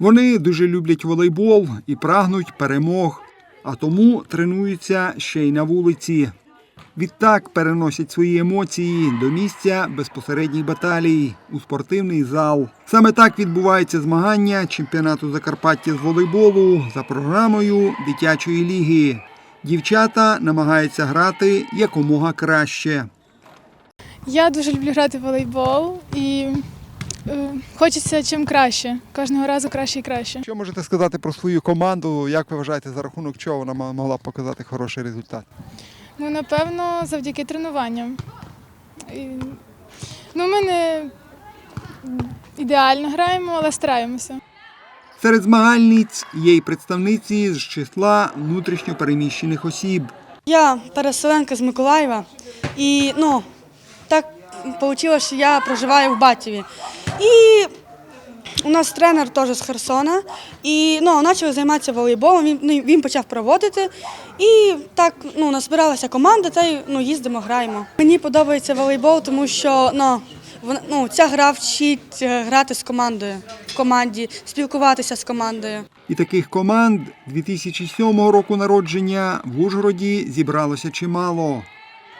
Вони дуже люблять волейбол і прагнуть перемог, а тому тренуються ще й на вулиці. Відтак переносять свої емоції до місця безпосередніх баталій у спортивний зал. Саме так відбувається змагання чемпіонату Закарпаття з волейболу за програмою дитячої ліги. Дівчата намагаються грати якомога краще. Я дуже люблю грати в волейбол і хочеться чим краще. Кожного разу краще і краще. Що можете сказати про свою команду? Як ви вважаєте, за рахунок чого вона могла б показати хороший результат? Ну, напевно, завдяки тренуванням. І, ну, ми не ідеально граємо, але стараємося. Серед змагальниць є й представниці з числа внутрішньо переміщених осіб. Я переселенка з Миколаєва, і ну, так вийшло, що я проживаю в Батєві. І у нас тренер теж з Херсона. І ну, почали займатися волейболом, він, ну, він почав проводити. І так ну, назбиралася команда, та й ну, їздимо, граємо. Мені подобається волейбол, тому що ну, ну, ця гра вчить е, грати з командою, в команді, спілкуватися з командою. І таких команд 2007 року народження в Ужгороді зібралося чимало.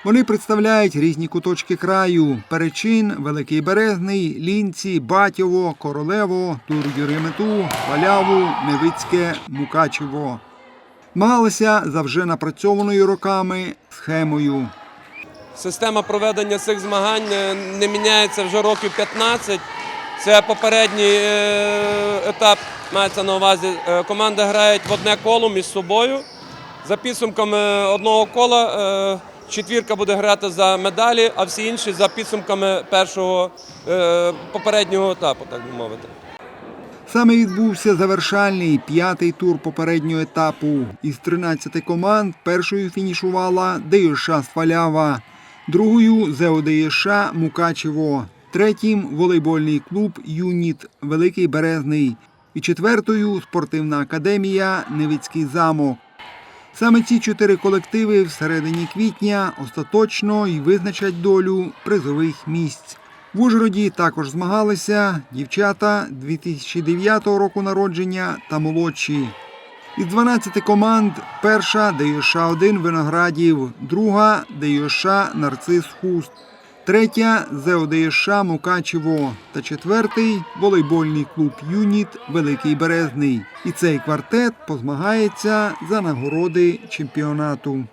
Вони представляють різні куточки краю: Перечин, Великий Березний, Лінці, Батьово, Королево, Тур-Юремету, Валяву, Невицьке, Мукачево. Змагалися за вже напрацьованою роками схемою. Система проведення цих змагань е, не міняється вже років 15. Це попередній е, етап, мається на увазі. Е, Команди грають в одне коло між собою. За підсумками одного кола четвірка буде грати за медалі, а всі інші за підсумками першого е, попереднього етапу, так би мовити. Саме відбувся завершальний п'ятий тур попереднього етапу. Із 13 команд першою фінішувала ДЮШ Свалява, другою ЗОДЮШ Мукачево, третім волейбольний клуб Юніт Великий Березний і четвертою спортивна академія Невицький замок. Саме ці чотири колективи всередині квітня остаточно і визначать долю призових місць. В Ужгороді також змагалися дівчата 2009 року народження та молодші. Із 12 команд перша ДЮШ 1 Виноградів, друга ДЮШ Нарцис Хуст, третя ЗОДЮШ Мукачево та четвертий волейбольний клуб Юніт Великий Березний. І цей квартет позмагається за нагороди чемпіонату.